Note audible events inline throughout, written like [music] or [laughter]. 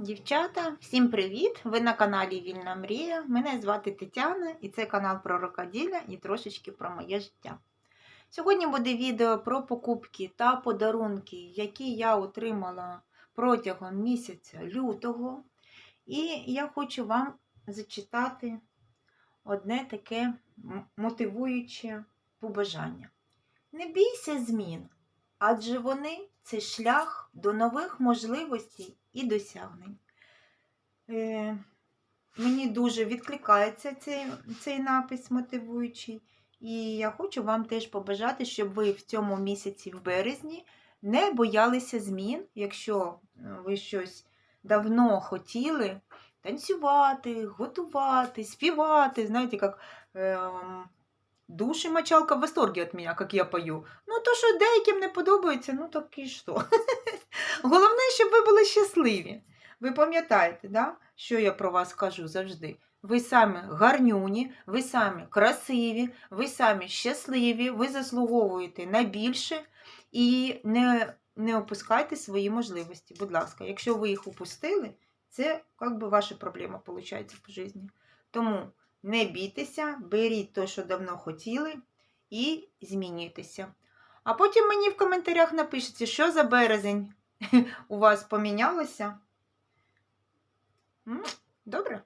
Дівчата, всім привіт! Ви на каналі Вільна Мрія. Мене звати Тетяна і це канал про рукоділля і трошечки про моє життя. Сьогодні буде відео про покупки та подарунки, які я отримала протягом місяця лютого. І я хочу вам зачитати одне таке мотивуюче побажання. Не бійся змін, адже вони це шлях до нових можливостей і досягнень. Е, мені дуже відкликається цей, цей напис мотивуючий. І я хочу вам теж побажати, щоб ви в цьому місяці, в березні, не боялися змін, якщо е, ви щось давно хотіли танцювати, готувати, співати. Знаєте, як ем, душ і мочалка в восторге від мене, як я пою. Ну, то, що деяким не подобається, ну так і що. [laughs] Головне, щоб ви були щасливі. Ви пам'ятаєте, да? що я про вас кажу завжди? Ви самі гарнюні, ви самі красиві, ви самі щасливі, ви заслуговуєте на більше і не, не опускайте свої можливості. Будь ласка, якщо ви їх упустили, це як би ваша проблема виходить по житті. Тому не бійтеся, беріть те, що давно хотіли, і змінюйтеся. А потім мені в коментарях напишіть, що за березень [laughs] у вас помінялося. Добре?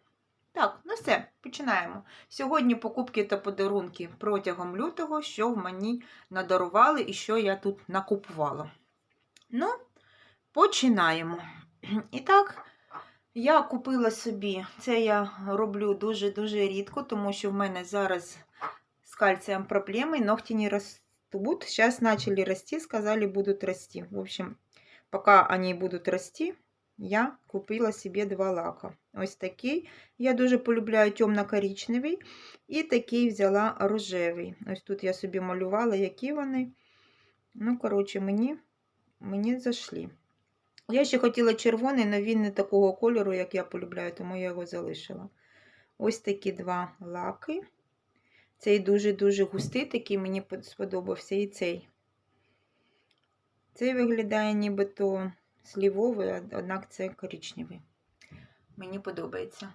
Так, ну все, починаємо. Сьогодні покупки та подарунки протягом лютого, що в мені надарували і що я тут накупувала. Ну, починаємо. [clears throat] І так, я купила собі, це я роблю дуже-дуже рідко, тому що в мене зараз з кальцієм проблеми, ногти не ростуть. Сейчас начали расти, сказали, будут расти. В общем, пока они будут расти, я купила собі два лака. Ось такий. Я дуже полюбляю темно-коричневий. І такий взяла рожевий. Ось тут я собі малювала, які вони. Ну, коротше, мені, мені зайшли. Я ще хотіла червоний, але він не такого кольору, як я полюбляю, тому я його залишила. Ось такі два лаки. Цей дуже-дуже густий, такий мені сподобався. І цей. Цей виглядає нібито слівовий, однак це коричневий. Мені подобається.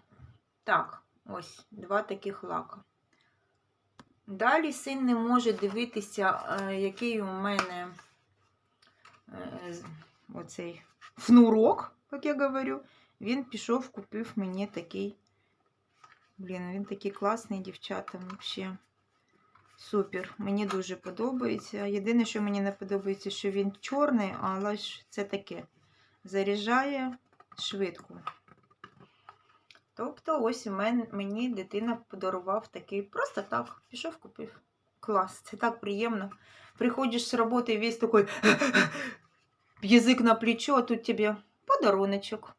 Так, ось два таких лака. Далі син не може дивитися, е, який у мене е, оцей фнурок, як я говорю. Він пішов, купив мені такий. Блін, він такий класний, дівчата, взагалі. Супер, мені дуже подобається. Єдине, що мені не подобається, що він чорний, але ж це таке. Заряджає швидко. Тобто, ось мен, мені дитина подарував такий, просто так, пішов, купив. Клас, це так приємно. Приходиш з роботи і весь такий язик на плечо, а тут тобі подаруночок.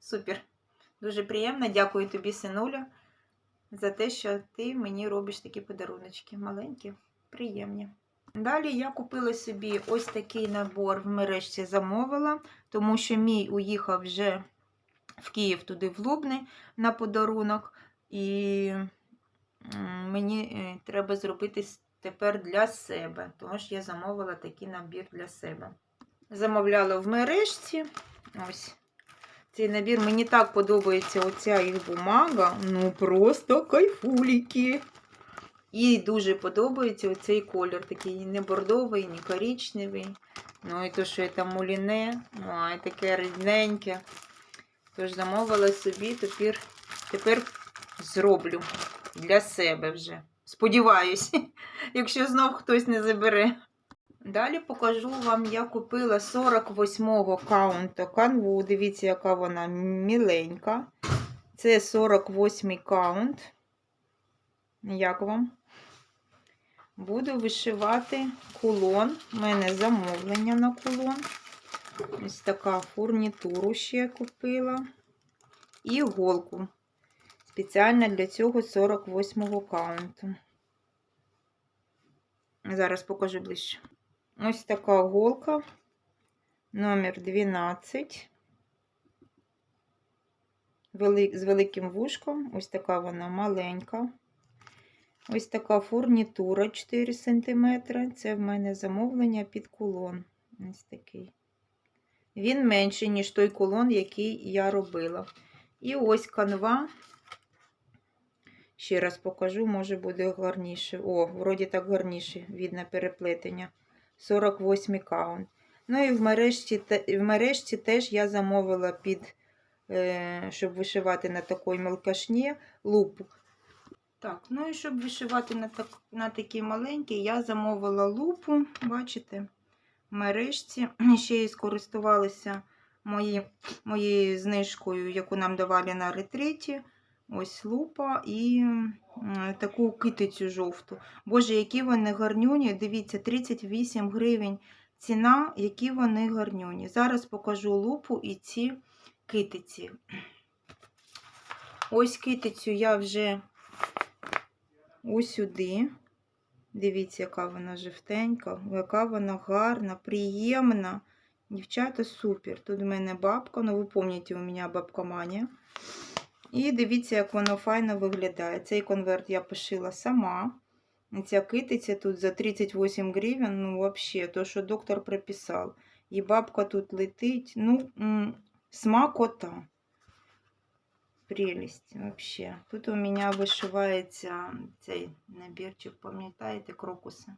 Супер. Дуже приємно. Дякую тобі, синуля, за те, що ти мені робиш такі подаруночки. Маленькі, приємні. Далі я купила собі ось такий набор в мережці замовила, тому що мій уїхав вже в Київ туди в Лубни на подарунок. І мені е, треба зробити тепер для себе. Тож я замовила такий набір для себе. Замовляла в мережці. Ось цей набір. Мені так подобається оця їх бумага. Ну, просто кайфуліки. І дуже подобається оцей колір. Такий не бордовий, не коричневий. Ну і то, що це муліне, ой, таке рідненьке. Тож замовила собі, тепер, тепер зроблю для себе вже. Сподіваюсь, [laughs] якщо знов хтось не забере. Далі покажу вам, я купила 48-го каунта канву. Дивіться, яка вона міленька. Це 48-й каунт. Як вам? Буду вишивати кулон. У мене замовлення на кулон. Ось така фурнітуру ще купила. І іголку. Спеціально для цього 48-го каунту. Зараз покажу ближче. Ось така голка. Номер 12. З великим вушком. Ось така вона маленька. Ось така фурнітура 4 см. Це в мене замовлення під кулон. Ось такий. він менший, ніж той кулон, який я робила. І ось канва. Ще раз покажу, може буде гарніше. О, вроді так гарніше, видно переплетення. 48 каунт. Ну і в мережці, в мережці теж я замовила під, е, щоб вишивати на такій мелкашні, лупу. Так, ну і щоб вишивати на, так, на такій маленькій, я замовила лупу, бачите, в мережці. Ще і скористувалася мої, моєю знижкою, яку нам давали на ретриті. Ось лупа і таку китицю жовту. Боже, які вони гарнюні. Дивіться, 38 гривень ціна, які вони гарнюні. Зараз покажу лупу і ці китиці. Ось китицю я вже ось сюди. Дивіться, яка вона жовтенька, яка вона гарна, приємна. Дівчата, супер. Тут в мене бабка, ну ви пам'ятаєте, у мене бабка Маня. І дивіться, як воно файно виглядає. Цей конверт я пошила сама. І Ця китиця тут за 38 гривень, ну, взагалі, то, що доктор приписав. І бабка тут летить. Ну, м, смакота. Прелесть, вообще. Тут у мене вишивається цей набірчик, пам'ятаєте, крокуси.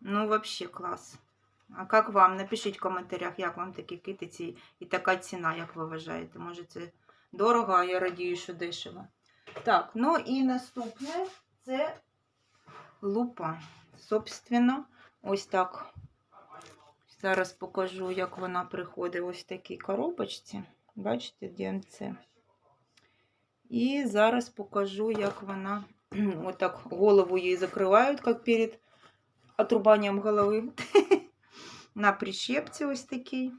Ну, вообще клас. А як вам? Напишіть в коментарях, як вам такі китиці і така ціна, як ви вважаєте. Може, це дорого, а я радію, що дешево. Так, ну і наступне це лупа. Собственно, ось так. Зараз покажу, як вона приходить ось в такій коробочці. Бачите, DMC. І зараз покажу, як вона [clears throat] отак голову їй закривають, як перед отрубанням голови. [laughs] На прищепці ось такий.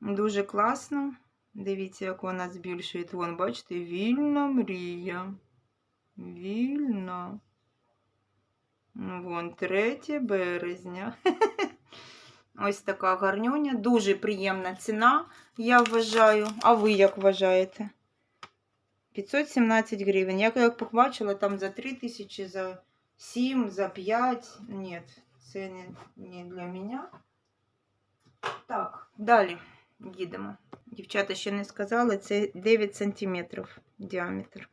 Дуже класно. Дивіться, як вона збільшує. Вон, бачите, вільна мрія. Вільна. Вон, 3 березня. [laughs] Ось така гарнюня. Дуже приємна ціна, я вважаю. А ви як вважаєте? 517 гривень. Я побачила, там за 3 тисячі, за 7, за 5. Ні, це не, не для мене. Так, далі їдемо. Дівчата ще не сказали, це 9 сантиметрів діаметр.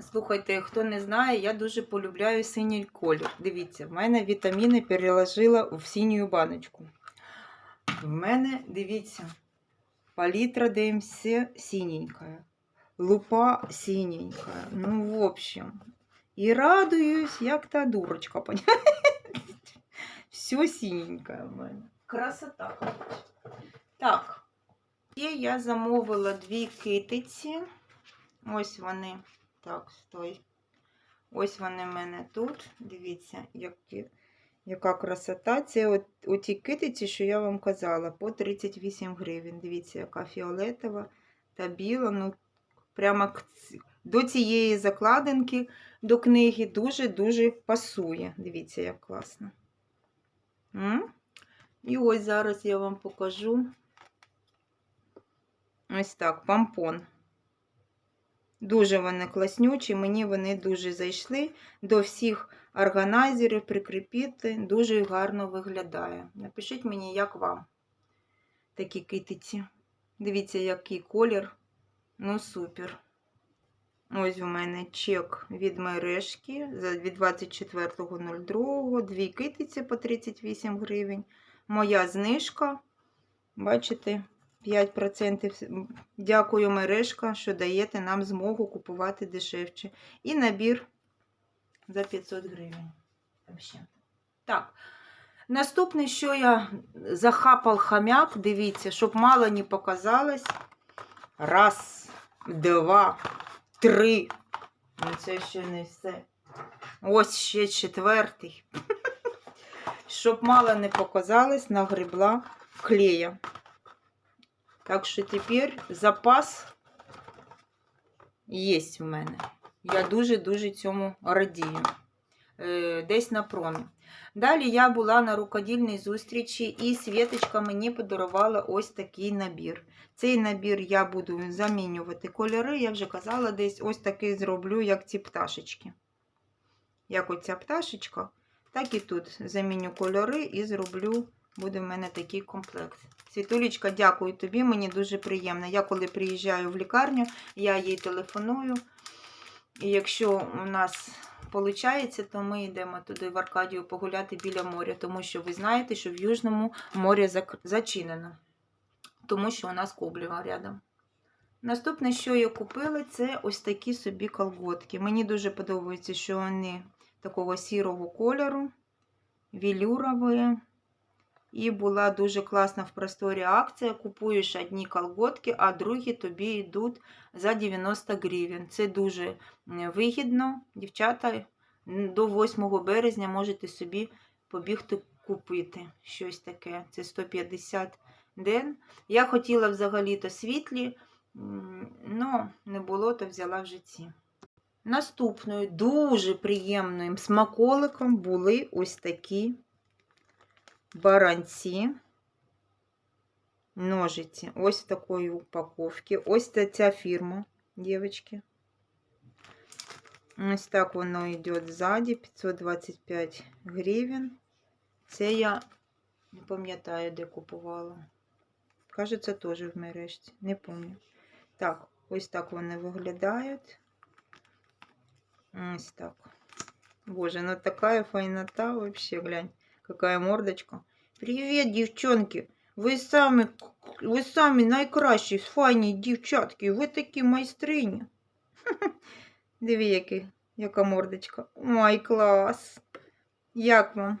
Слухайте, хто не знає, я дуже полюбляю синій колір. Дивіться, в мене вітаміни переложила в синю баночку. В мене, дивіться, палітра ДМС синенькая, лупа синенькая. Ну, в общем, і радуюсь, як та дурочка, понимаете? [laughs] Все синенькое в мене. Красота. Так, ще я замовила дві китиці. Ось вони. Так, стой. Ось вони в мене тут. Дивіться, які, яка красота. Це от, оті китиці, що я вам казала, по 38 гривень. Дивіться, яка фіолетова та біла. Ну, прямо до цієї закладинки до книги дуже-дуже пасує. Дивіться, як класно. М? І ось зараз я вам покажу. Ось так, помпон. Дуже вони класнючі, мені вони дуже зайшли. До всіх органайзерів прикріпити, дуже гарно виглядає. Напишіть мені, як вам такі китиці. Дивіться, який колір. Ну, супер. Ось у мене чек від мережки від 24.02. Дві китиці по 38 гривень. Моя знижка. Бачите, 5%. Дякую, мережка, що даєте нам змогу купувати дешевше. І набір за 500 гривень. Так. Наступне, що я захапав хам'як, дивіться, щоб мало не показалось. Раз, два, три. Ну, це ще не все. Ось ще четвертий. [laughs] Щоб мало не показалось, нагребла клея. Так що тепер запас є в мене. Я дуже-дуже цьому радію. Е, Десь на промі. Далі я була на рукодільній зустрічі, і Світочка мені подарувала ось такий набір. Цей набір я буду замінювати кольори. Я вже казала, десь ось такий зроблю, як ці пташечки. Як оця пташечка, так і тут заміню кольори і зроблю буде в мене такий комплект. Світулечка, дякую тобі, мені дуже приємно. Я коли приїжджаю в лікарню, я їй телефоную. І якщо у нас виходить, то ми йдемо туди в Аркадію погуляти біля моря, тому що ви знаєте, що в Южному море зачинено, тому що у нас Коблева рядом. Наступне, що я купила, це ось такі собі колготки. Мені дуже подобається, що вони такого сірого кольору, велюрові. І була дуже класна в просторі акція. Купуєш одні колготки, а другі тобі йдуть за 90 гривень. Це дуже вигідно. Дівчата, до 8 березня можете собі побігти купити щось таке. Це 150 ден. Я хотіла взагалі-то світлі, але не було, то взяла в житті. Наступною дуже приємним смаколиком були ось такі баранці, ножиці. Ось в такої упаковки. Ось ця фірма, дівчатки. Ось так воно йде ззаді, 525 гривень. Це я не пам'ятаю, де купувала. Кажеться, теж в мережці. Не пам'ятаю. Так, ось так вони виглядають. Ось так. Боже, ну такая файнота вообще, глянь. Какая мордочка. Привет, девчонки. Ви самі, ви самі найкращі, файні дівчатки. Ви такі майстрині. [laughs] Диві, який, яка мордочка. Ой, клас. Як вам?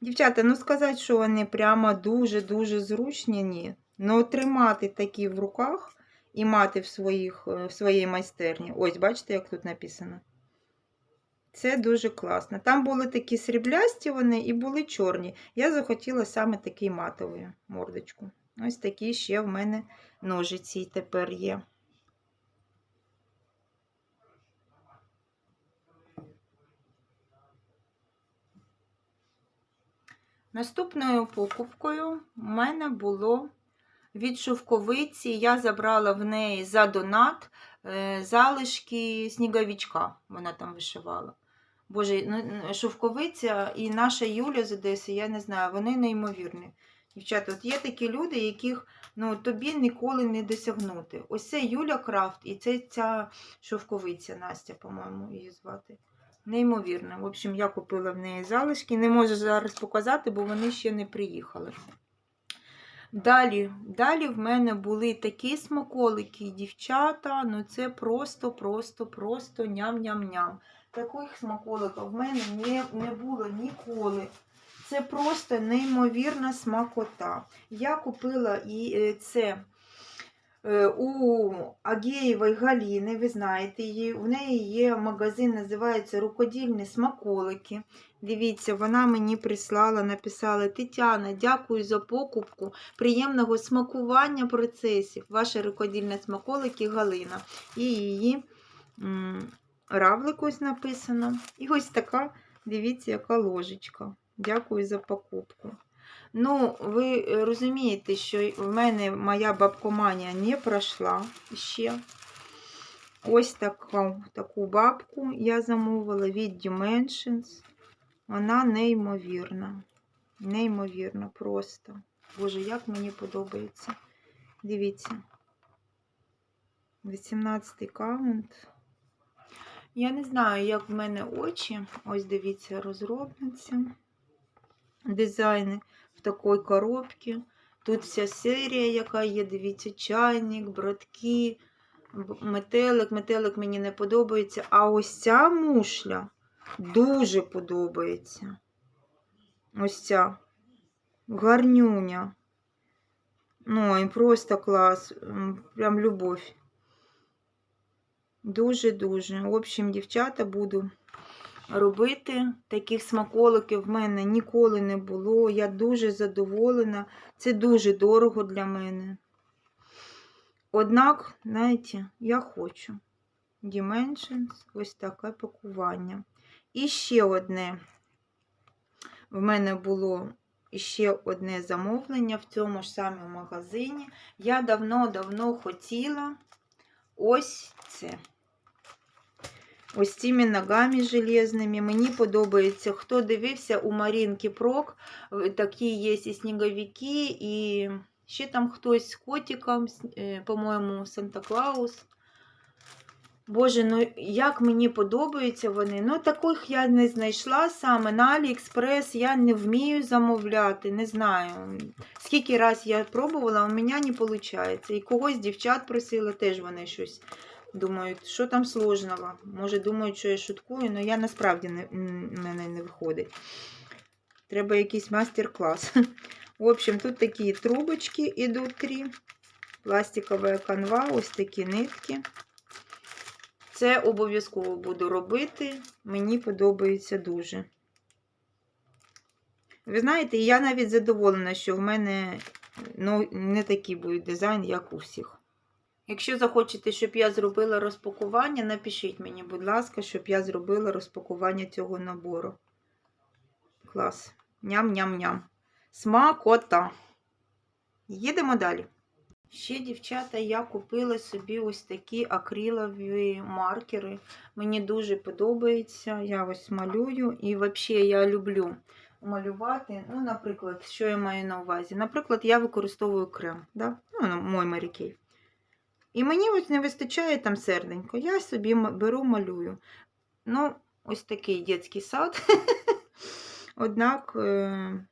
Дівчата, ну сказати, що вони прямо дуже-дуже зручні, ні. Ну, тримати такі в руках і мати в, своїх, в своїй майстерні. Ось, бачите, як тут написано? Це дуже класно. Там були такі сріблясті вони і були чорні. Я захотіла саме такий матовий мордочку. Ось такі ще в мене ножиці тепер є. Наступною покупкою в мене було від шовковиці. Я забрала в неї за донат залишки сніговичка. Вона там вишивала. Боже, ну, шовковиця і наша Юля з Одеси, я не знаю, вони неймовірні. Дівчата, от є такі люди, яких ну, тобі ніколи не досягнути. Ось це Юля Крафт і це ця шовковиця Настя, по-моєму, її звати. Неймовірно. В общем, я купила в неї залишки. Не можу зараз показати, бо вони ще не приїхали. Далі, далі в мене були такі смаколики, дівчата. Ну це просто, просто, просто ням-ням-ням. Таких смаколиків в мене не, не було ніколи. Це просто неймовірна смакота. Я купила і е, це у Агієвої Галіни, ви знаєте її. В неї є магазин, називається Рукодільні смаколики. Дивіться, вона мені прислала, написала: Тетяна, дякую за покупку. Приємного смакування процесів. Ваша рукодільна смаколики Галина. І її равлик ось написано. І ось така, дивіться, яка ложечка. Дякую за покупку. Ну, ви е, розумієте, що в мене моя бабкоманія не пройшла ще. Ось таку, таку бабку я замовила від Dimensions. Вона неймовірна. Неймовірна просто. Боже, як мені подобається. Дивіться. 18-й каунт. Я не знаю, як в мене очі. Ось дивіться, розробниця. Дизайни в такій коробці. Тут вся серія, яка є, дивіться, чайник, братки, метелик. Метелик мені не подобається. А ось ця мушля дуже подобається. Ось ця гарнюня. Ну, і просто клас. Прям любов. Дуже-дуже. В общем, дівчата, буду робити. Таких смаколиків в мене ніколи не було. Я дуже задоволена. Це дуже дорого для мене. Однак, знаєте, я хочу. Dimensions, ось таке пакування. І ще одне. В мене було ще одне замовлення в цьому ж самому магазині. Я давно-давно хотіла ось це. Ось цими ногами железними. Мені подобається, хто дивився у Марінки Прок, е, такі є і сніговики, і ще там хтось з котиком, е, по-моєму, Санта-Клаус. Боже, ну як мені подобаються вони. Ну, таких я не знайшла саме на Аліекспрес. Я не вмію замовляти, не знаю. Скільки раз я пробувала, у мене не виходить. І когось дівчат просила, теж вони щось думають, що там сложного. Може, думають, що я шуткую, але я насправді не, мене не виходить. Треба якийсь мастер-клас. [laughs] В общем, тут такі трубочки йдуть три. Пластикова канва, ось такі нитки. Це обов'язково буду робити. Мені подобається дуже. Ви знаєте, я навіть задоволена, що в мене ну, не такий буде дизайн, як у всіх. Якщо захочете, щоб я зробила розпакування, напишіть мені, будь ласка, щоб я зробила розпакування цього набору. Клас. Ням-ням-ням. Смакота. Їдемо далі. Ще, дівчата, я купила собі ось такі акрилові маркери. Мені дуже подобається. Я ось малюю. І взагалі я люблю малювати. Ну, наприклад, що я маю на увазі? Наприклад, я використовую крем. Да? Ну, мой Mary І мені ось не вистачає там серденько. Я собі беру, малюю. Ну, ось такий дитячий сад. [laughs] Однак. Е-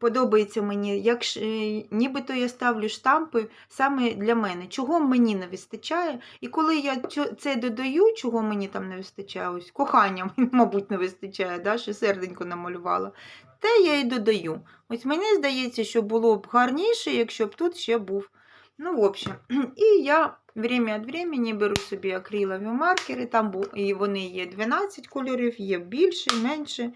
подобається мені, як е, нібито я ставлю штампи саме для мене, чого мені не вистачає. І коли я це додаю, чого мені там не вистачає, ось кохання, [laughs] мабуть, не вистачає, да, що серденько намалювала, те я і додаю. Ось мені здається, що було б гарніше, якщо б тут ще був. Ну, в общем, [clears throat] і я время від времени беру собі акрилові маркери, там вони є 12 кольорів, є більше, менше,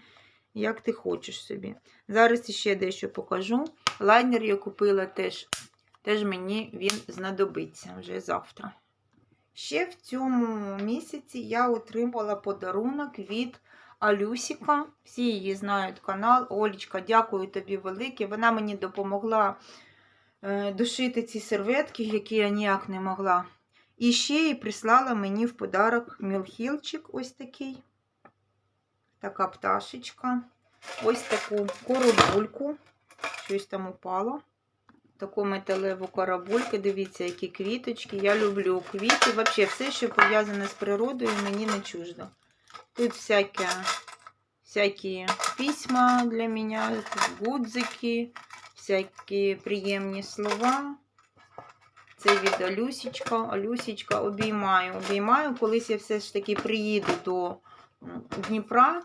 як ти хочеш собі. Зараз ще дещо покажу. Лайнер я купила теж. Теж мені він знадобиться вже завтра. Ще в цьому місяці я отримала подарунок від Алюсіка. Всі її знають канал. Олічка, дякую тобі велике. Вона мені допомогла е, дошити ці серветки, які я ніяк не могла. І ще і прислала мені в подарок мілхілчик ось такий. Така пташечка. Ось таку коробульку. Щось там упало. Таку металеву коробульку. Дивіться, які квіточки. Я люблю квіти. Взагалі, все, що пов'язане з природою, мені не чуждо. Тут всяке, всякі письма для мене, гудзики, всякі приємні слова. Це від Алюсічка. Алюсічка обіймаю. Обіймаю, колись я все ж таки приїду до Дніпра,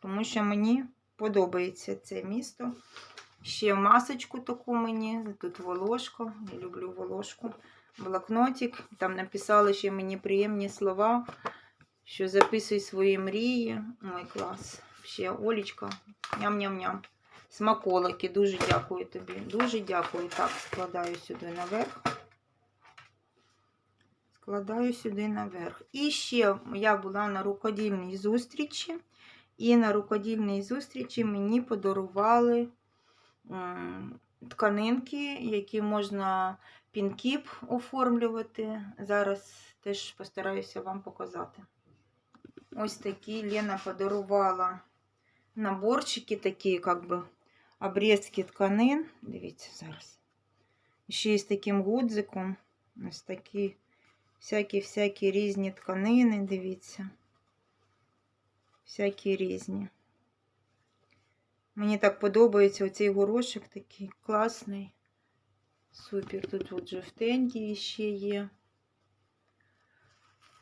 тому що мені подобається це місто. Ще масочку таку мені. Тут волошка. Я люблю волошку. Блокнотик. Там написали ще мені приємні слова, що записуй свої мрії. Ой, клас. Ще Олічка. Ням-ням-ням. Смаколики. Дуже дякую тобі. Дуже дякую. Так, складаю сюди наверх. Складаю сюди наверх. І ще я була на рукодільній зустрічі. І на рукодільній зустрічі мені подарували тканинки, які можна пінкіп оформлювати. Зараз теж постараюся вам показати. Ось такі Лена подарувала наборчики, такі, як би, обрізки тканин. Дивіться зараз. Ще з таким гудзиком. Ось такі всякі-всякі різні тканини, дивіться. Всякі різні. Мені так подобається оцей горошок такий класний. Супер. Тут от жовтенький ще є.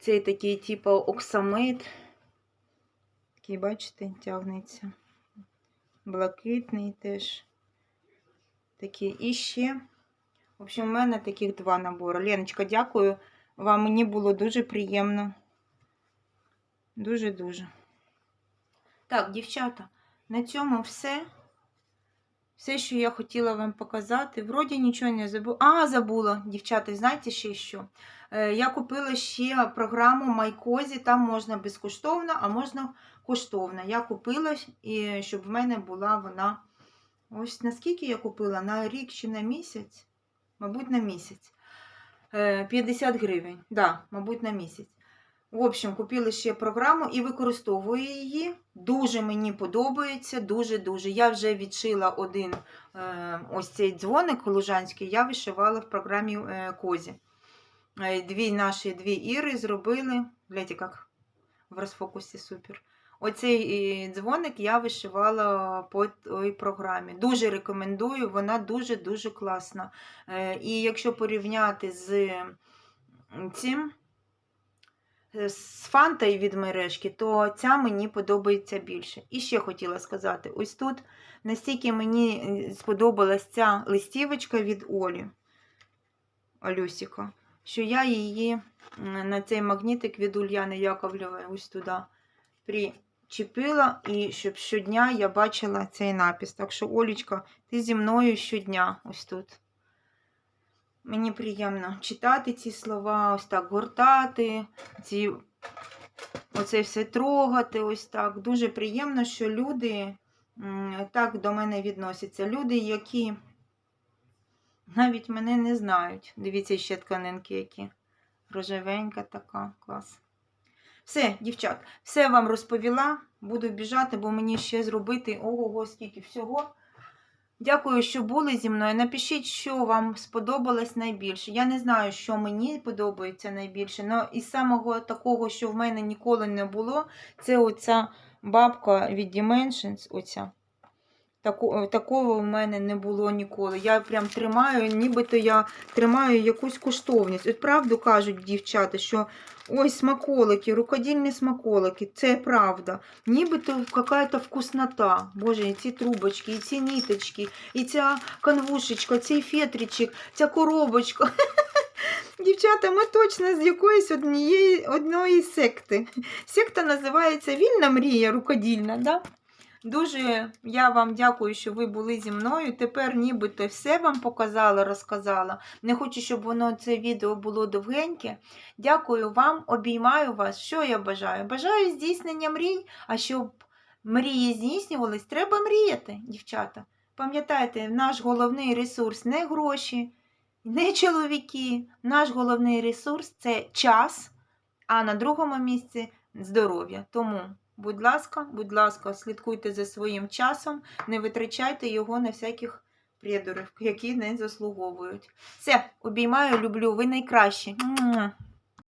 Цей такий, типу, оксамит. Такий, бачите, тягнеться. Блакитний теж. Такий. І ще. В общем, у мене таких два набори. Леночка, дякую вам. Мені було дуже приємно. Дуже-дуже. Так, дівчата, на цьому все. Все, що я хотіла вам показати. Вроді нічого не забула. А, забула, дівчата, знаєте ще що? Е, Я купила ще програму Майкозі, там можна безкоштовно, а можна коштовно. Я купила, щоб в мене була вона. Ось наскільки я купила? На рік чи на місяць? Мабуть, на місяць. Е, 50 гривень. Да, мабуть, на місяць. В общем, купили ще програму і використовую її. Дуже мені подобається, дуже-дуже. Я вже відшила один е, ось цей дзвоник лужанський, я вишивала в програмі е, Козі. Е, Дві наші дві іри зробили. Глядите, як в розфокусі супер. Оцей дзвоник я вишивала по той програмі. Дуже рекомендую, вона дуже-дуже класна. І якщо порівняти з цим, з фантою від мережки, то ця мені подобається більше. І ще хотіла сказати: ось тут настільки мені е, сподобалась ця листівочка від Олі Алюсіка, що я її на цей магнітик від Ульяни Яковлєвої ось туди причепила, і щоб щодня я бачила цей напис. Так що, Олічка, ти зі мною щодня ось тут. Мені приємно читати ці слова, ось так гортати, ці, оце все трогати. Ось так. Дуже приємно, що люди так до мене відносяться. Люди, які навіть мене не знають. Дивіться, ще тканинки які. Рожевенька така, клас. Все, дівчат, все вам розповіла. Буду біжати, бо мені ще зробити ого, скільки всього. Дякую, що були зі мною. Напишіть, що вам сподобалось найбільше. Я не знаю, що мені подобається найбільше, але із самого такого, що в мене ніколи не було, це оця бабка від Dimensions. Оця. Таку, такого в мене не було ніколи. Я прям тримаю, нібито я тримаю якусь коштовність. От правду кажуть дівчата, що ой, смаколики, рукодільні смаколики, це правда. Нібито якась вкуснота. Боже, і ці трубочки, і ці ніточки, і ця канвушечка, цей фетричок, ця коробочка. [laughs] Дівчата, ми точно з якоїсь однієї одної секти. Секта називається Вільна мрія рукодільна. Да? Дуже я вам дякую, що ви були зі мною. Тепер нібито все вам показала, розказала. Не хочу, щоб воно це відео було довгеньке. Дякую вам, обіймаю вас. Що я бажаю? Бажаю здійснення мрій, а щоб мрії здійснювались, треба мріяти, дівчата. Пам'ятайте, наш головний ресурс не гроші, не чоловіки. Наш головний ресурс це час, а на другому місці здоров'я. Тому. Будь ласка, будь ласка, слідкуйте за своїм часом, не витрачайте його на всяких придурів, які не заслуговують. Все, обіймаю, люблю, ви найкращі.